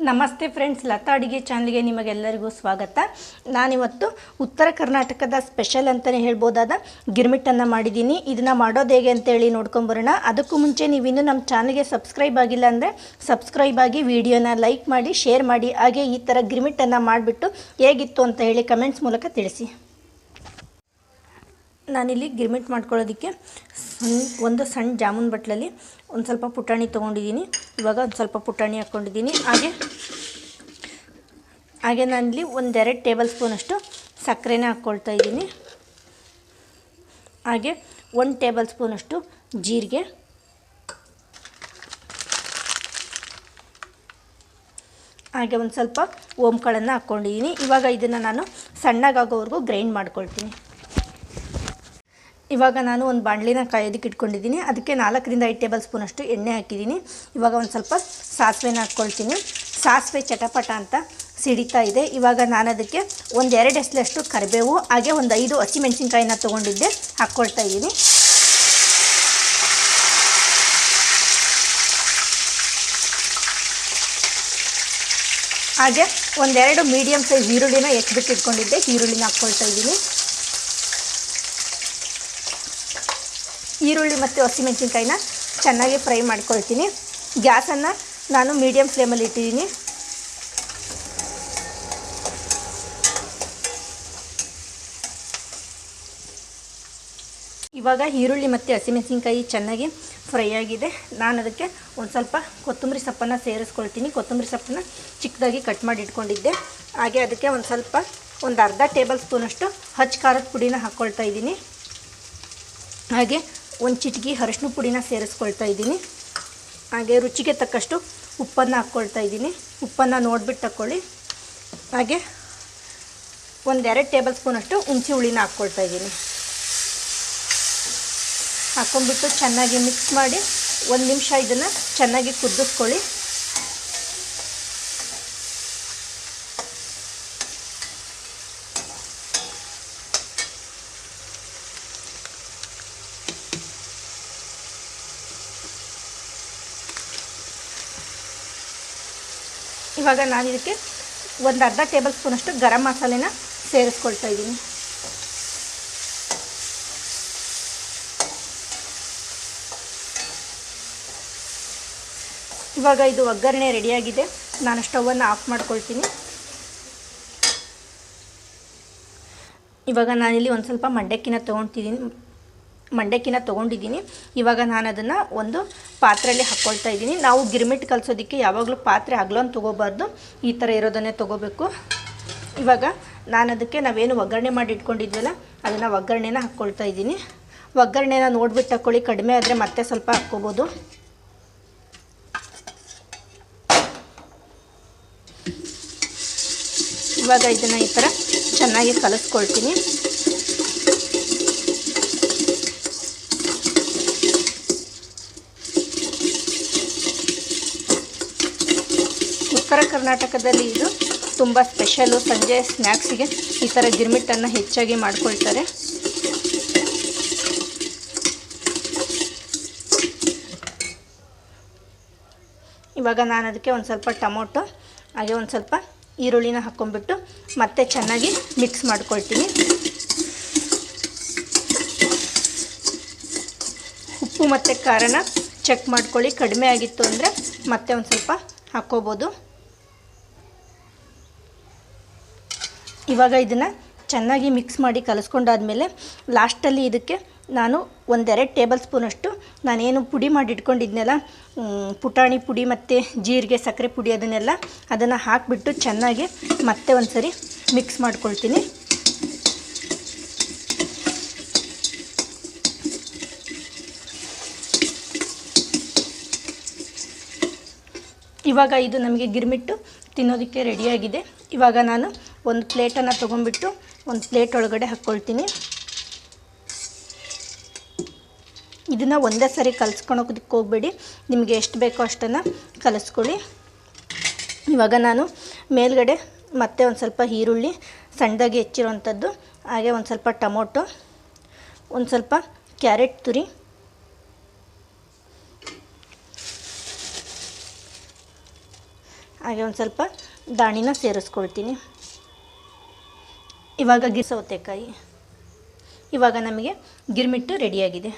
ನಮಸ್ತೆ ಫ್ರೆಂಡ್ಸ್, ಲತಾ ಅಡುಗೆ ಚಾನಲ್ಗೆ ನಿಮಗೆಲ್ಲರಿಗೂ ಸ್ವಾಗತ. ನಾನಿವತ್ತು ಉತ್ತರ ಕರ್ನಾಟಕದ ಸ್ಪೆಷಲ್ ಅಂತಲೇ ಹೇಳ್ಬೋದಾದ ಗಿರ್ಮಿಟ್ಟನ್ನು ಮಾಡಿದ್ದೀನಿ. ಇದನ್ನು ಮಾಡೋದು ಹೇಗೆ ಅಂತೇಳಿ ನೋಡ್ಕೊಂಬರೋಣ. ಅದಕ್ಕೂ ಮುಂಚೆ ನೀವಿನ್ನೂ ನಮ್ಮ ಚಾನಲ್ಗೆ ಸಬ್ಸ್ಕ್ರೈಬ್ ಆಗಿಲ್ಲ ಅಂದರೆ ಸಬ್ಸ್ಕ್ರೈಬ್ ಆಗಿ ವಿಡಿಯೋನ ಲೈಕ್ ಮಾಡಿ, ಶೇರ್ ಮಾಡಿ. ಹಾಗೆ ಈ ಥರ ಗಿರ್ಮಿಟ್ಟನ್ನು ಮಾಡಿಬಿಟ್ಟು ಹೇಗಿತ್ತು ಅಂತ ಹೇಳಿ ಕಮೆಂಟ್ಸ್ ಮೂಲಕ ತಿಳಿಸಿ. ನಾನಿಲ್ಲಿ ಗಿರ್ಮಿಟ್ ಮಾಡ್ಕೊಳ್ಳೋದಕ್ಕೆ ಒಂದು ಸಣ್ಣ ಜಾಮೂನ್ ಬಟ್ಲಲ್ಲಿ ಒಂದು ಸ್ವಲ್ಪ ಪುಟಾಣಿ ತೊಗೊಂಡಿದ್ದೀನಿ. ಇವಾಗ ಒಂದು ಸ್ವಲ್ಪ ಪುಟಾಣಿ ಹಾಕ್ಕೊಂಡಿದ್ದೀನಿ. ಹಾಗೆ ಹಾಗೆ ನಾನಿಲ್ಲಿ ಒಂದೆರಡು ಟೇಬಲ್ ಸ್ಪೂನಷ್ಟು ಸಕ್ಕರೆನ ಹಾಕ್ಕೊಳ್ತಾ ಇದ್ದೀನಿ. ಹಾಗೆ ಒಂದು ಟೇಬಲ್ ಸ್ಪೂನಷ್ಟು ಜೀರಿಗೆ. ಹಾಗೆ ಒಂದು ಸ್ವಲ್ಪ ಓಂಕಾಳನ್ನು ಹಾಕ್ಕೊಂಡಿದ್ದೀನಿ. ಇವಾಗ ಇದನ್ನು ನಾನು ಸಣ್ಣಗಾಗೋವರೆಗೂ ಗ್ರೈಂಡ್ ಮಾಡ್ಕೊಳ್ತೀನಿ. ಇವಾಗ ನಾನು ಒಂದು ಬಾಣಲಿನ ಕಾಯೋದಕ್ಕೆ ಇಟ್ಕೊಂಡಿದ್ದೀನಿ. ಅದಕ್ಕೆ ನಾಲ್ಕರಿಂದ ಐದು ಟೇಬಲ್ ಸ್ಪೂನಷ್ಟು ಎಣ್ಣೆ ಹಾಕಿದ್ದೀನಿ. ಇವಾಗ ಒಂದು ಸ್ವಲ್ಪ ಸಾಸಿವೆನ ಹಾಕ್ಕೊಳ್ತೀನಿ. ಸಾಸಿವೆ ಚಟಪಟ ಅಂತ ಸಿಡಿತಾ ಇದೆ. ಇವಾಗ ನಾನು ಅದಕ್ಕೆ ಒಂದು ಎರಡು ಎಸ್ಲಷ್ಟು ಕರಿಬೇವು, ಹಾಗೆ ಒಂದು ಐದು ಹಸಿಮೆಣಸಿನ್ಕಾಯಿನ ತೊಗೊಂಡಿದ್ದೆ, ಹಾಕ್ಕೊಳ್ತಾ ಇದ್ದೀನಿ. ಹಾಗೆ ಒಂದೆರಡು ಮೀಡಿಯಮ್ ಸೈಜ್ ಈರುಳ್ಳಿನ ಇಟ್ಕೊಂಡಿದ್ದೆ. ಈರುಳ್ಳಿನ ಹಾಕ್ಕೊಳ್ತಾ ಇದ್ದೀನಿ. ಈರುಳ್ಳಿ ಮತ್ತು ಹಸಿಮೆಣಸಿನ್ಕಾಯಿನ ಚೆನ್ನಾಗಿ ಫ್ರೈ ಮಾಡ್ಕೊಳ್ತೀನಿ. ಗ್ಯಾಸನ್ನು ನಾನು ಮೀಡಿಯಮ್ ಫ್ಲೇಮಲ್ಲಿ ಇಟ್ಟಿದ್ದೀನಿ. ಇವಾಗ ಈರುಳ್ಳಿ ಮತ್ತು ಹಸಿಮೆಣಸಿನ್ಕಾಯಿ ಚೆನ್ನಾಗಿ ಫ್ರೈ ಆಗಿದೆ. ನಾನು ಅದಕ್ಕೆ ಒಂದು ಸ್ವಲ್ಪ ಕೊತ್ತಂಬರಿ ಸೊಪ್ಪನ್ನು ಸೇರಿಸ್ಕೊಳ್ತೀನಿ. ಕೊತ್ತಂಬರಿ ಸೊಪ್ಪನ್ನ ಚಿಕ್ಕದಾಗಿ ಕಟ್ ಮಾಡಿ ಇಟ್ಕೊಂಡಿದ್ದೆ. ಹಾಗೆ ಅದಕ್ಕೆ ಒಂದು ಸ್ವಲ್ಪ ಒಂದು ಅರ್ಧ ಟೇಬಲ್ ಸ್ಪೂನಷ್ಟು ಹಚ್ಚ ಖಾರದ ಪುಡಿನ ಹಾಕ್ಕೊಳ್ತಾ ಇದ್ದೀನಿ. ಹಾಗೆ ಒಂದು ಚಿಟಿಕೆ ಅರಶಿನ ಪುಡಿನ ಸೇರಿಸ್ಕೊಳ್ತಾ ಇದ್ದೀನಿ. ಹಾಗೆ ರುಚಿಗೆ ತಕ್ಕಷ್ಟು ಉಪ್ಪನ್ನು ಹಾಕ್ಕೊಳ್ತಾ ಇದ್ದೀನಿ. ಉಪ್ಪನ್ನು ನೋಡಿಬಿಟ್ಟು ತಕ್ಕೊಳ್ಳಿ. ಹಾಗೆ ಒಂದೆರಡು ಟೇಬಲ್ ಸ್ಪೂನಷ್ಟು ಹುಣಸೆ ಹುಳಿನ ಹಾಕ್ಕೊಳ್ತಾ ಇದ್ದೀನಿ. ಹಾಕ್ಕೊಂಡ್ಬಿಟ್ಟು ಚೆನ್ನಾಗಿ ಮಿಕ್ಸ್ ಮಾಡಿ ಒಂದು ನಿಮಿಷ ಇದನ್ನು ಚೆನ್ನಾಗಿ ಕುದಿಸ್ಕೊಳ್ಳಿ. ಇವಾಗ ನಾನು ಇದಕ್ಕೆ ಒಂದು ಅರ್ಧ ಟೇಬಲ್ ಸ್ಪೂನಷ್ಟು ಗರಂ ಮಸಾಲೆನ ಸೇರಿಸ್ಕೊಳ್ತಾ ಇದ್ದೀನಿ. ಇವಾಗ ಇದು ಒಗ್ಗರಣೆ ರೆಡಿಯಾಗಿದೆ ನಾನು ಸ್ಟವನ್ನು ಆಫ್ ಮಾಡ್ಕೊಳ್ತೀನಿ. ಇವಾಗ ನಾನಿಲ್ಲಿ ಒಂದು ಸ್ವಲ್ಪ ಮಂಡಕ್ಕಿನ ತೊಗೊಳ್ತಿದ್ದೀನಿ ಮಂಡಕ್ಕಿನ ತೊಗೊಂಡಿದ್ದೀನಿ. ಇವಾಗ ನಾನು ಅದನ್ನು ಒಂದು ಪಾತ್ರೆಯಲ್ಲಿ ಹಾಕ್ಕೊಳ್ತಾ ಇದ್ದೀನಿ. ನಾವು ಗಿರ್ಮಿಟ್ ಕಲಿಸೋದಕ್ಕೆ ಯಾವಾಗಲೂ ಪಾತ್ರೆ ಅಗ್ಲೊಂದು ತೊಗೋಬಾರ್ದು. ಈ ಥರ ಇರೋದನ್ನೇ ತೊಗೋಬೇಕು. ಇವಾಗ ನಾನು ಅದಕ್ಕೆ ನಾವೇನು ಒಗ್ಗರಣೆ ಮಾಡಿ ಇಟ್ಕೊಂಡಿದ್ವಲ್ಲ, ಅದನ್ನು ಒಗ್ಗರಣೆನ ಹಾಕ್ಕೊಳ್ತಾ ಇದ್ದೀನಿ. ಒಗ್ಗರಣೆನ ನೋಡ್ಬಿಟ್ಟು ಹಾಕ್ಕೊಳ್ಳಿ ಕಡಿಮೆ ಆದರೆ ಮತ್ತೆ ಸ್ವಲ್ಪ ಹಾಕ್ಕೋಬೋದು. ಇವಾಗ ಇದನ್ನು ಈ ಥರ ಚೆನ್ನಾಗಿ ಕಲಿಸ್ಕೊಳ್ತೀನಿ. ಉತ್ತರ ಕರ್ನಾಟಕದಲ್ಲಿ ಇದು ತುಂಬ ಸ್ಪೆಷಲು ಸಂಜೆ ಸ್ನ್ಯಾಕ್ಸಿಗೆ ಈ ಥರ ಗಿರ್ಮಿಟ್ಟನ್ನು ಹೆಚ್ಚಾಗಿ ಮಾಡ್ಕೊಳ್ತಾರೆ. ಇವಾಗ ನಾನು ಅದಕ್ಕೆ ಒಂದು ಸ್ವಲ್ಪ ಟೊಮೊಟೊ, ಹಾಗೆ ಒಂದು ಸ್ವಲ್ಪ ಈರುಳ್ಳಿನ ಹಾಕ್ಕೊಂಡ್ಬಿಟ್ಟು ಮತ್ತೆ ಚೆನ್ನಾಗಿ ಮಿಕ್ಸ್ ಮಾಡ್ಕೊಳ್ತೀನಿ. ಉಪ್ಪು ಮತ್ತು ಖಾರನ ಚೆಕ್ ಮಾಡ್ಕೊಳ್ಳಿ. ಕಡಿಮೆ ಆಗಿತ್ತು ಅಂದರೆ ಮತ್ತೆ ಒಂದು ಸ್ವಲ್ಪ ಹಾಕ್ಕೋಬೋದು. ಇವಾಗ ಇದನ್ನು ಚೆನ್ನಾಗಿ ಮಿಕ್ಸ್ ಮಾಡಿ ಕಲಿಸ್ಕೊಂಡಾದಮೇಲೆ ಲಾಸ್ಟಲ್ಲಿ ಇದಕ್ಕೆ ನಾನು ಒಂದೆರಡು ಟೇಬಲ್ ಸ್ಪೂನಷ್ಟು ನಾನೇನು ಪುಡಿ ಮಾಡಿ ಇಟ್ಕೊಂಡಿದ್ನೆಲ್ಲ ಪುಟಾಣಿ ಪುಡಿ ಮತ್ತು ಜೀರಿಗೆ, ಸಕ್ಕರೆ ಪುಡಿ ಅದನ್ನೆಲ್ಲ ಅದನ್ನು ಹಾಕಿಬಿಟ್ಟು ಚೆನ್ನಾಗಿ ಮತ್ತೆ ಒಂದು ಸರಿ ಮಿಕ್ಸ್ ಮಾಡ್ಕೊಳ್ತೀನಿ. ಇವಾಗ ಇದು ನಮಗೆ ಗಿರ್ಮಿಟ್ಟು ತಿನ್ನೋದಕ್ಕೆ ರೆಡಿಯಾಗಿದೆ ಇವಾಗ ನಾನು ಒಂದು ಪ್ಲೇಟನ್ನು ತೊಗೊಂಡ್ಬಿಟ್ಟು ಒಂದು ಪ್ಲೇಟ್ ಒಳಗಡೆ ಹಾಕ್ಕೊಳ್ತೀನಿ. ಇದನ್ನು ಒಂದೇ ಸರಿ ಕಲಿಸ್ಕೊಳೋದಕ್ಕೆ ಹೋಗಬೇಡಿ. ನಿಮಗೆ ಎಷ್ಟು ಬೇಕೋ ಅಷ್ಟನ್ನು ಕಲಿಸ್ಕೊಳ್ಳಿ. ಇವಾಗ ನಾನು ಮೇಲ್ಗಡೆ ಮತ್ತೆ ಒಂದು ಸ್ವಲ್ಪ ಈರುಳ್ಳಿ ಸಣ್ಣದಾಗಿ ಹೆಚ್ಚಿರೋವಂಥದ್ದು, ಹಾಗೆ ಒಂದು ಸ್ವಲ್ಪ ಟೊಮೊಟೊ, ಒಂದು ಸ್ವಲ್ಪ ಕ್ಯಾರೆಟ್ ತುರಿ, ಹಾಗೆ ಒಂದು ಸ್ವಲ್ಪ ದಾಣಿನ ಸೇರಿಸ್ಕೊಳ್ತೀನಿ. ಇವಾಗ ಗಿರ್ ಸೌತೆಕಾಯಿ ಇವಾಗ ನಮಗೆ ಗಿರ್ಮಿಟ್ಟು ರೆಡಿಯಾಗಿದೆ